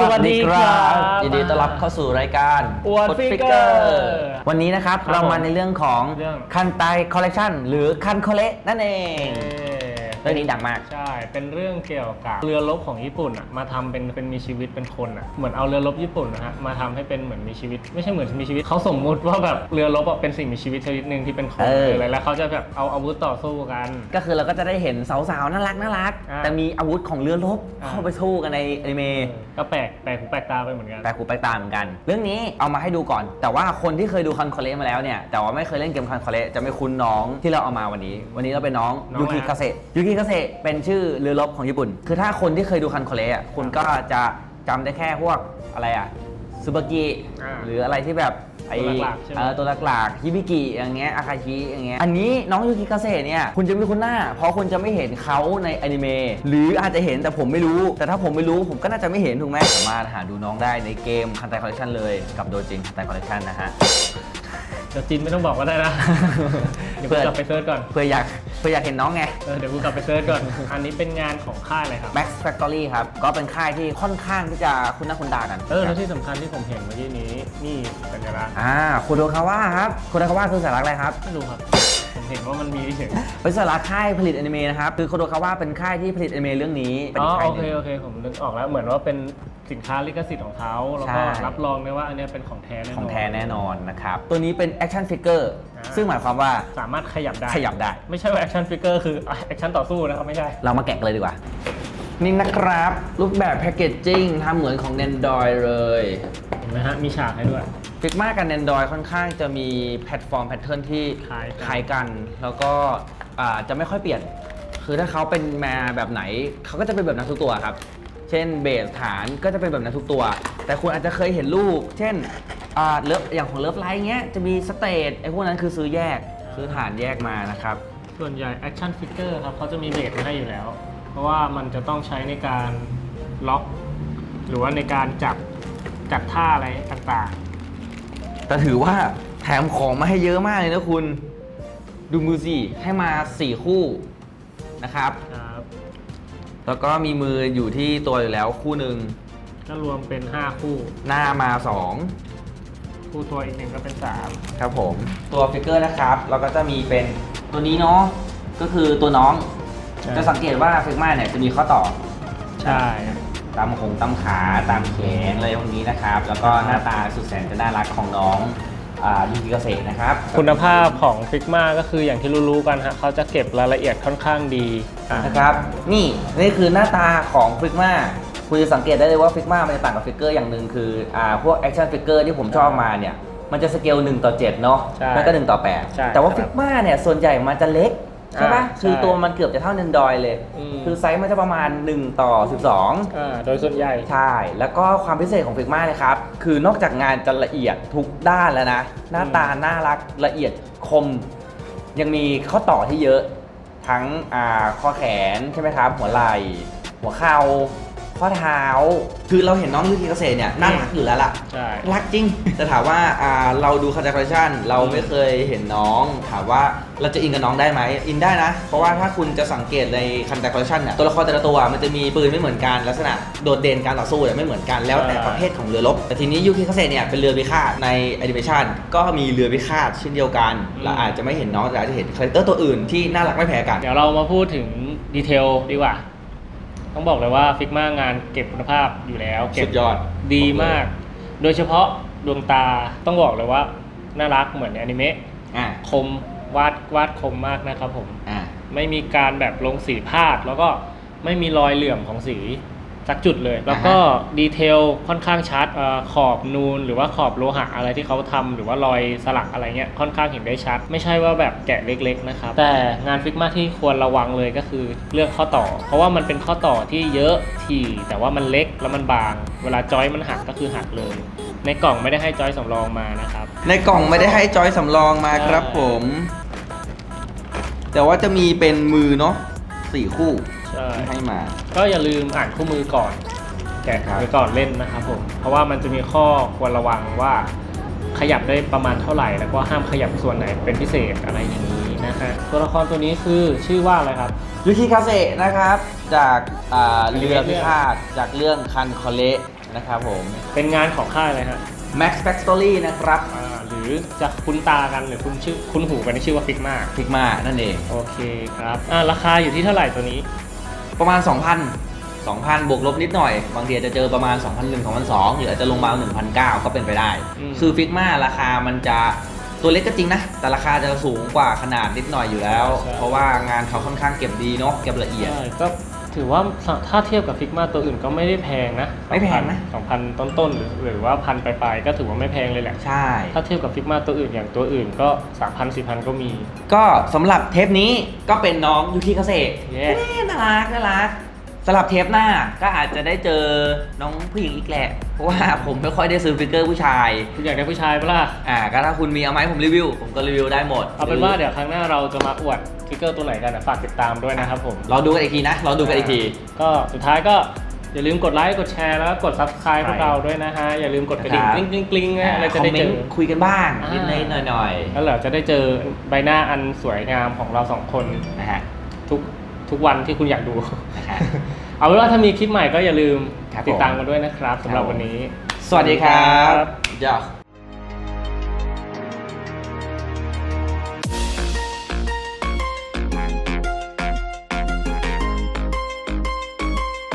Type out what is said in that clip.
สวัสดีครับยินดีต้อนรับเข้าสู่รายการอวด Food ฟิกเกอร์วันนี้นะครับครับเรามาผมในเรื่องของ เรื่อง คันไตคอลเลกชันหรือคันโคเละนั่นเอง เอ่อเรื่องนี้ดังมาก ใช่ เป็นเรื่องเกี่ยวกับเรือรบของญี่ปุ่นอะมาทำเป็นเป็นมีชีวิตเป็นคนอะ เหมือนเอาเรือรบญี่ปุ่นนะฮะมาทำให้เป็นเหมือนมีชีวิต ไม่ใช่เหมือนมีชีวิตเขาสมมุติว่าแบบเรือรบอะเป็นสิ่งมีชีวิตชนิดหนึ่งที่เป็นคนเออ หรืออะไรแล้วเขาจะแบบเอาอาวุธต่อสู้กัน ก็คือเราก็จะได้เห็นสาวๆน่ารักน่ารัก อ่าแต่มีอาวุธของเรือรบอ่า เข้าไปสู้กันในอนิเมะก็แปลกแปลกหูแปลกตาไปเหมือนกัน แปลกหูแปลกตาเหมือนกัน เรื่องนี้เอามาให้ดูก่อน แต่ว่าคนที่เคยดูคันโคเละมาแล้วเนี่ยแต่ว่าไม่เคยเล่นเกมคันโคเละจะไม่คุ้นน้องที่เราเอามาวันนี้ วันนี้เราเป็นน้องน้องยูอะไรกิฮะ คาเซยูกิคาเซเป็นชื่อเรือรบของญี่ปุ่น คือถ้าคนที่เคยดูคันโคเละอะคุณก็จะจำได้แค่พวกอะไรอะซูบากิอ่าหรืออะไรที่แบบไอตัวหลักๆใช่ไหม เออตัวหลักๆฮิบิกิอย่างเงี้ยอาคาชิอย่างเงี้ยอันนี้น้องยูกิคาเซเนี่ยคุณจะไม่คุ้นหน้า เพราะคุณจะไม่เห็นเขาในอนิเมะหรืออาจจะเห็นแต่ผมไม่รู้ แต่ถ้าผมไม่รู้ผมก็น่าจะไม่เห็นถูกไหมสามารถหาดูน้องได้ในเกมคันไตคอลเลคชันเลยกับโดจินคันไตคอลเลคชันนะฮะ เดี๋ยวจินไม่ต้องบอกก็ได้นะ เดี๋ยวกูกลับไปเซิร์ชก่อน เพื่ออยาก เพื่ออยากเห็นน้องไง เออเดี๋ยวกูกลับไปเซิร์ชก่อน อันนี้เป็นงานของค่ายอะไรครับ Max Factory ครับ ก็เป็นค่ายที่ค่อนข้างที่จะคุ้นหน้าคุ้นตากันเออแล้วที่สำคัญที่ผมเห็นเมื่อกี้นี้ นี่สัญลักษณ์อ่าโคโดคาวะครับโคโดคาวะคือสัญลักษณ์อะไรครับ ไม่รู้ครับผม เห็นว่ามันมีเฉยเป็นสัญลักษณ์ค่ายผลิตอนิเมะนะครับ คือโคโดคาวะเป็นค่ายที่ผลิตอนิเมะเรื่องนี้เป็นอ๋อค่ายโอหเคนึ่ง โอเคผมนึกออกแล้วเหมือนว่าเป็นสินค้าลิขสิทธิ์ของเขาแล้วก็ใช่ รับรองได้ว่าอันเนี้ยเป็นของแท้แน่นอน ของแท้แน่นอนนะครับ ตัวนี้เป็นแอคชั่นฟิกเกอร์อ่า ซึ่งหมายความว่าสามารถขยับได้ ขยับได้ ไม่ใช่ว่าแอคชั่นฟิกเกอร์คือแอคชั่นต่อสู้นะครับไม่ใช่ เรามาแกะกันเลยดีกว่า นี่นะครับ รูปแบบแพคเกจจิ้งทำเหมือนของ Nendoroid เลย เห็นไหมฮะ มีฉากให้ด้วย ฟิกมากับ Nendoroid ค่อนข้างจะมีแพลตฟอร์มแพทเทิร์นที่คล้ายกันคล้ายกัน แล้วก็อ่าจะไม่ค่อยเปลี่ยน คือถ้าเขาเป็นมาแบบไหน เขาก็จะเป็นแบบนั้นทุกตัวครับ เช่นเบสฐานก็จะเป็นแบบนั้นทุกตัว แต่คุณอาจจะเคยเห็นรูปเช่นอ่าเลิฟอย่างของเลิฟไลท์เงี้ยจะมีสเตทไอ้พวกนั้นคือซื้อแยกซื้อฐานแยกมานะครับ ส่วนใหญ่แอคชั่นฟิกเกอร์ครับเขาจะมีเบรกมาให้อยู่แล้ว เพราะว่ามันจะต้องใช้ในการล็อก หรือว่าในการจับจัดท่าอะไรต่าง แต่ถือว่าแถมของมาให้เยอะมากเลยนะคุณ ดูมือสิให้มา 4 คู่นะครับๆครับ แล้วก็มีมืออยู่ที่ตัวอยู่แล้วคู่หนึ่งก็รวมเป็น 5 คู่ หน้ามาคู่ตัวอีกหนึ่งก็เป็น3 2ครับผม ตัวฟิกเกอร์นะครับ เราก็จะมีเป็นตัวนี้เนาะก็คือตัวน้อง ใช่ จะสังเกตว่าฟิกมาเนี่ยจะมีข้อต่อใช่ ตามคงตามขาตามแขนอะไรพวกนี้นะครับ แล้วก็หน้าตาสุดแสนจะน่ารักของน้องอ่ายูกิเกษตรนะครับ คุณภาพของฟิกมาก็คืออย่างที่รู้ๆกันฮะเขาจะเก็บรายละเอียดค่อนข้างดีอะนะครับ นี่นี่คือหน้าตาของฟิกมาคุณจะสังเกตได้เลยว่าฟิกมามันจะต่างกับฟิกเกอร์อย่างหนึ่งคืออ่าพวกแอคชั่นฟิกเกอร์ที่ผมชอบมาเนี่ยมันจะสเกล1ต่อ7เนาะใช่แล้วก็1ต่อใช่8แต่ว่าครับฟิกมาเนี่ยส่วนใหญ่มันจะเล็ก ใช่ปะอ่าคือใช่ตัวมันเกือบจะเท่าเนนดอยเลย อืม คือไซส์มันจะประมาณ 1 ต่อ 12 อ่าโดยส่วนใหญ่ ใช่ แล้วก็ความพิเศษของฟิกมาเลยครับ คือนอกจากงานจะละเอียดทุกด้านแล้วนะ หน้าตาน่ารักละเอียดคม ยังมีข้อต่อที่เยอะ ทั้งอ่าข้อแขนใช่ไหมครับ หัวไหล่ หัวเข่า ข้อเท้า คือเราเห็นน้องยูกิเกษตรเนี่ยน่ารักอยู่แล้วล่ะ ใช่ รักจริงจะถามว่าอ่าเราดูคา n า c คอลเลคชันเราไม่เคยเห็นน้อง ถามว่าเราจะอินกับน้องได้ไหมอินได้นะ เพราะว่าถ้าคุณจะสังเกตในคันแต่คอลเลคชันเนี่ยตัวละครแต่ละตัวมันจะมีปืนไม่เหมือนกันลักษณะโดดเด่นการต่อสู้เนี่ยไม่เหมือนกันแล้วแต่ประเภทของเรือรบแต่ทีนี้ยูคิคาเซเนี่ยเป็นเรือพิฆาตในแอนิเมชันก็มีเรือพิฆาตเช่นเดียวกันเราอาจจะไม่เห็นน้องแต่อาจจะเห็นคาแรคเตอร์ตัวอื่นที่น่ารักไม่แพ้กัน เดี๋ยวเรามาพูดถึงดีเทลดีกว่า ต้องบอกเลยว่าฟิกมางานเก็บคุณภาพอยู่แล้วเก็สุบดยอดดีมาก โดยเฉพาะดวงตาต้องบอกเลยว่า น่ารักเหมือนในอนิเมะอ่าคมวาดวาดคมมากนะครับผม อ่า ไม่มีการแบบลงสีพลาดแล้วก็ไม่มีรอยเหลื่อมของสี สักจุดเลย แล้วก็ดีเทลค่อนข้างชัดเออขอบนูนหรือว่าขอบโลหะอะไรที่เขาทำหรือว่ารอยสลักอะไรเงี้ยค่อนข้างเห็นได้ชัด ไม่ใช่ว่าแบบแกะเล็กๆนะครับแต่งานฟิกมาที่ควรระวังเลยก็คือเรื่องข้อต่อ เพราะว่ามันเป็นข้อต่อที่เยอะถี่แต่ว่ามันเล็กแล้วมันบาง เวลาจอยมันหักก็คือหักเลย ในกล่องไม่ได้ให้จอยสำรองมานะครับในกล่องไม่ได้ให้จอยสำรองมาใช่ครับผม แต่ว่าจะมีเป็นมือเนาะสี่คู่ใช่ที่ให้มา ก็อย่าลืมอ่านคู่มือก่อน แกะครับไปก่อนเล่นนะครับผมเพราะว่ามันจะมีข้อควรระวังว่าขยับได้ประมาณเท่าไหร่ แล้วก็ห้ามขยับส่วนไหนเป็นพิเศษอะไรอย่างนี้นะฮะตัวละครตัวนี้คือชื่อว่าอะไรครับ ยูคิคาเซนะครับ จากอ่าเรือพิฆาตจากเรื่องคันคอเลนะครับผมเป็นงานของค่ายอะไรฮะ Max Factory นะครับอ่าหรือจะคุ้นตากันหรือคุ้นชื่อคุ้นหูกันในชื่อว่าฟิกมาฟิกมานั่นเอง โอเคครับอ่าราคาอยู่ที่เท่าไหร่ตัวนี้ ประมาณ 2,000 2,000 บวกลบนิดหน่อย บางทีอาจจะเจอประมาณ 2,001 2,002หรืออาจจะลงมา 1,009 ก็เป็นไปได้ อืม คือฟิกมาราคามันจะตัวเล็กก็จริงนะ แต่ราคาจะสูงกว่าขนาดนิดหน่อยอยู่แล้วเพราะว่างานเขาค่อนข้างเก็บดีเนาะเก็บละเอียด ใช่ก็ ถือว่าถ้าเทียบกับฟิกมาตัวอื่นก็ไม่ได้แพงนะไม่แพงนะสองพันต้นๆหรือหรือว่าพันปลายๆก็ถือว่าไม่แพงเลยแหละใช่ถ้าเทียบกับฟิกมาตัวอื่นอย่างตัวอื่นก็สามพันสี่พันก็มี ก็สำหรับเทปนี้ก็เป็นน้องยูคิเกษตรเย้น่ารักน่ารัก สำหรับเทปหน้าก็อาจจะได้เจอน้องผู้หญิงอีกแหละ เพราะว่าผมไม่ค่อยได้ซื้อฟิกเกอร์ผู้ชาย คุณอยากได้ผู้ชายปะล่ะ อ่าก็ถ้าคุณมีเอาไหมผมรีวิว ผมก็รีวิวได้หมดเอาเป็นว่าเดี๋ยวครั้งหน้าเราจะมาอวดฟิกเกอร์ตัวไหนกันนะฝากติดตามด้วยนะครับผม เราดูกันอีกทีนะ เราดูกันอีกที ก็สุดท้ายก็อย่าลืมกดไลค์ กดแชร์ แล้วก็กด subscribe ใช่พวกเราด้วยนะฮะ อย่าลืมกดกระดิ่งนะครับกลิ้งกลิ้งกลิ้งนะอะไรจะคอมได้เมเจนอต์คุยกันบ้างอ่านินิดๆหน่อยแล้วเราจะได้เจอใบหน้าอันสวยงามของเราสองคนๆนะฮะทุก ทุกวันที่คุณอยากดู นะฮะเอาเป็นว่าถ้ามีคลิปใหม่ก็อย่าลืมครับผม ติดตามกันด้วยนะครับสำหรับวันนี้ สวัสดีครับเดี๋ยว